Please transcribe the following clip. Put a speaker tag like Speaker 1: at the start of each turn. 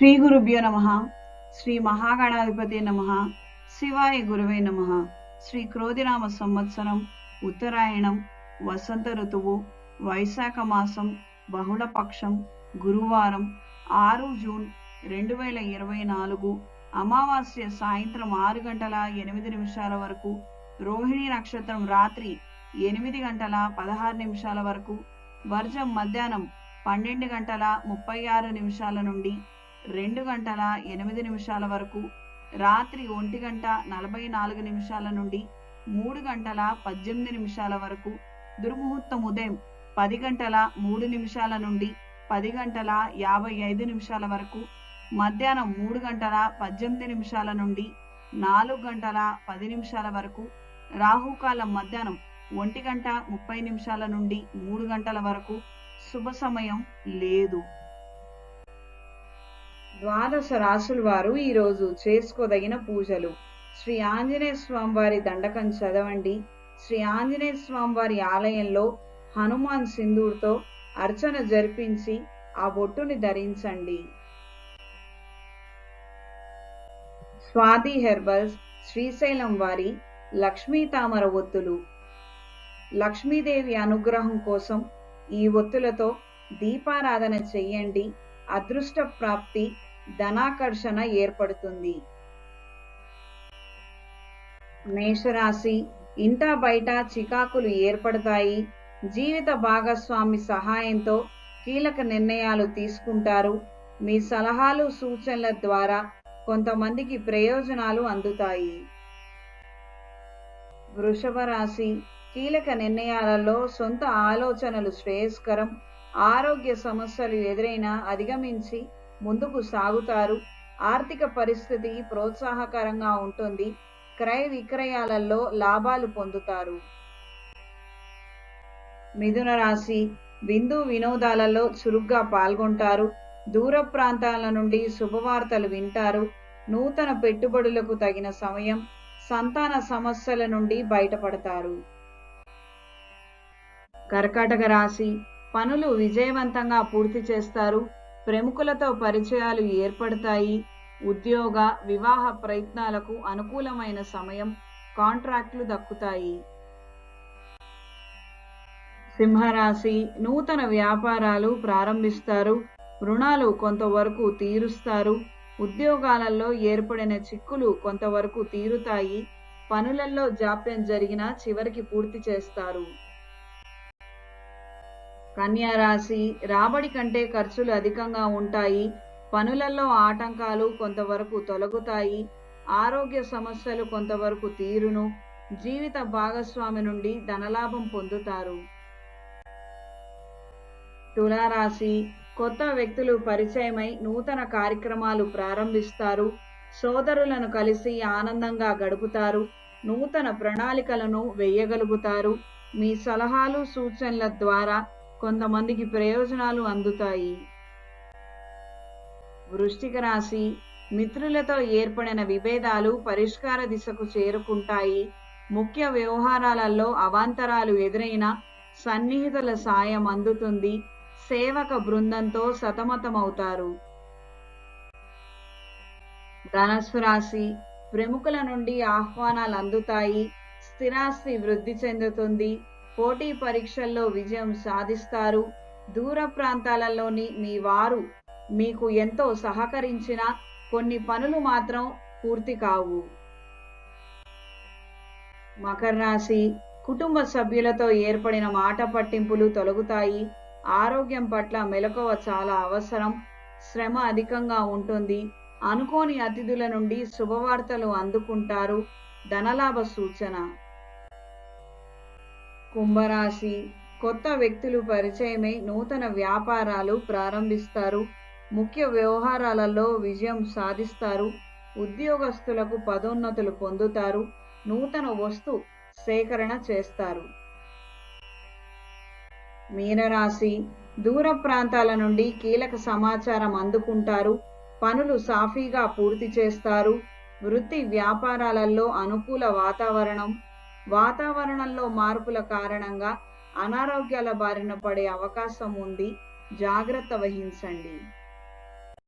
Speaker 1: శ్రీ గురుభ్యో నమ శ్రీ మహాగణాధిపతి నమ శివాయ గురువే నమ శ్రీ క్రోధినామ సంవత్సరం ఉత్తరాయణం వసంత ఋతువు వైశాఖ మాసం బహుళపక్షం గురువారం ఆరు జూన్ రెండు వేల ఇరవై నాలుగు అమావాస్య సాయంత్రం ఆరు గంటల ఎనిమిది నిమిషాల వరకు రోహిణి నక్షత్రం రాత్రి ఎనిమిది గంటల పదహారు నిమిషాల వరకు వర్జం మధ్యాహ్నం పన్నెండు గంటల ముప్పై ఆరు నిమిషాల నుండి రెండు గంటల ఎనిమిది నిమిషాల వరకు రాత్రి ఒంటి గంట నలభై నాలుగు నిమిషాల నుండి మూడు గంటల పద్దెనిమిది నిమిషాల వరకు దుర్ముహూర్తం ఉదయం పది గంటల మూడు నిమిషాల నుండి పది గంటల యాభై ఐదు నిమిషాల వరకు మధ్యాహ్నం మూడు గంటల పద్దెనిమిది నిమిషాల నుండి నాలుగు గంటల పది నిమిషాల వరకు రాహుకాలం మధ్యాహ్నం ఒంటి గంట ముప్పై నిమిషాల నుండి మూడు గంటల వరకు శుభ సమయం లేదు. ద్వాదశ రాసుల వారు ఈరోజు చేసుకోదగిన పూజలు. శ్రీ ఆంజనేయ స్వామి వారి దండకం చదవండి. శ్రీ ఆంజనేయ స్వామి వారి ఆలయంలో హనుమాన్ సింధూర్తో అర్చన జరిపించి ఆ బొట్టుని ధరించండి. స్వాతి హెర్బల్స్ శ్రీశైలం వారి లక్ష్మీ తామర ఒత్తులు. లక్ష్మీదేవి అనుగ్రహం కోసం ఈ ఒత్తులతో దీపారాధన చెయ్యండి అదృష్ట ప్రాప్తి ధనాకర్షణ ఏర్పడుతుంది. మేషరాశి ఇంటా బయట చికాకులు ఏర్పడతాయి. జీవిత భాగస్వామి సహాయంతో కీలక నిర్ణయాలు తీసుకుంటారు. మీ సలహాలు సూచనల ద్వారా కొంతమందికి ప్రయోజనాలు అందుతాయి. వృషభ రాశి కీలక నిర్ణయాలలో సొంత ఆలోచనలు శ్రేయస్కరం. ఆరోగ్య సమస్యలు ఎదురైనా అధిగమించి ముందుకు సాగుతారు. ఆర్థిక పరిస్థితి ప్రోత్సాహకరంగా ఉంటుంది. క్రయ విక్రయాలలో లాభాలు పొందుతారు. మిథున రాశి విందు వినోదాలలో చురుగ్గా పాల్గొంటారు. దూర ప్రాంతాల నుండి శుభవార్తలు వింటారు. నూతన పెట్టుబడులకు తగిన సమయం సంతాన సమస్యల నుండి బయటపడతారు. కర్కాటక రాశి పనులు విజయవంతంగా పూర్తి చేస్తారు. ప్రముఖులతో పరిచయాలు ఏర్పడతాయి. ఉద్యోగ వివాహ ప్రయత్నాలకు అనుకూలమైన సమయం కాంట్రాక్ట్లు దక్కుతాయి. సింహరాశి నూతన వ్యాపారాలు ప్రారంభిస్తారు. రుణాలు కొంతవరకు తీరుస్తారు. ఉద్యోగాలలో ఏర్పడిన చిక్కులు కొంతవరకు తీరుతాయి. పనులలో జాప్యం జరిగినా చివరికి పూర్తి చేస్తారు. కన్యారాశి రాబడి కంటే ఖర్చులు అధికంగా ఉంటాయి. పనులలో ఆటంకాలు కొంతవరకు తొలగుతాయి. ఆరోగ్య సమస్యలు కొంతవరకు తీరును. జీవిత భాగస్వామి నుండి ధనలాభం పొందుతారు. తులారాశి కొత్త వ్యక్తులు పరిచయమై నూతన కార్యక్రమాలు ప్రారంభిస్తారు. సోదరులను కలిసి ఆనందంగా గడుపుతారు. నూతన ప్రణాళికలను వేయగలుగుతారు. మీ సలహాలు సూచనల ద్వారా కొంతమందికి ప్రయోజనాలు అందుతాయి. వృష్టిక రాశి మిత్రులతో ఏర్పడిన విభేదాలు పరిష్కార దిశకు చేరుకుంటాయి. ముఖ్య వ్యవహారాలలో అవాంతరాలు ఎదురైన సన్నిహితుల సాయం అందుతుంది. సేవక బృందంతో సతమతమవుతారు. ధనస్సు రాశి ప్రముఖుల నుండి ఆహ్వానాలు అందుతాయి. స్థిరాస్తి వృద్ధి చెందుతుంది. పోటీ పరీక్షల్లో విజయం సాధిస్తారు. దూర ప్రాంతాలలోని మీ వారు మీకు ఎంతో సహకరించిన కొన్ని పనులు మాత్రం పూర్తి కావు. మకర రాశి కుటుంబ సభ్యులతో ఏర్పడిన మాట పట్టింపులు తొలగుతాయి. ఆరోగ్యం పట్ల మెలకువ చాలా అవసరం. శ్రమ అధికంగా ఉంటుంది. అనుకోని అతిథుల నుండి శుభవార్తలు అందుకుంటారు. ధనలాభ సూచన. కుంభరాశి. కొత్త వ్యక్తులు పరిచయమై నూతన వ్యాపారాలు ప్రారంభిస్తారు. ముఖ్య వ్యవహారాలలో విజయం సాధిస్తారు. ఉద్యోగస్తులకు పదోన్నతులు పొందుతారు. నూతన వస్తు సేకరణ చేస్తారు. మీనరాశి. దూర ప్రాంతాల నుండి కీలక సమాచారం అందుకుంటారు. పనులు సాఫీగా పూర్తి చేస్తారు. వృత్తి వ్యాపారాలలో అనుకూల వాతావరణం వాతావరణంలో మార్పుల కారణంగా అనారోగ్యాల బారిన పడే అవకాశం ఉంది. జాగ్రత్త వహించండి.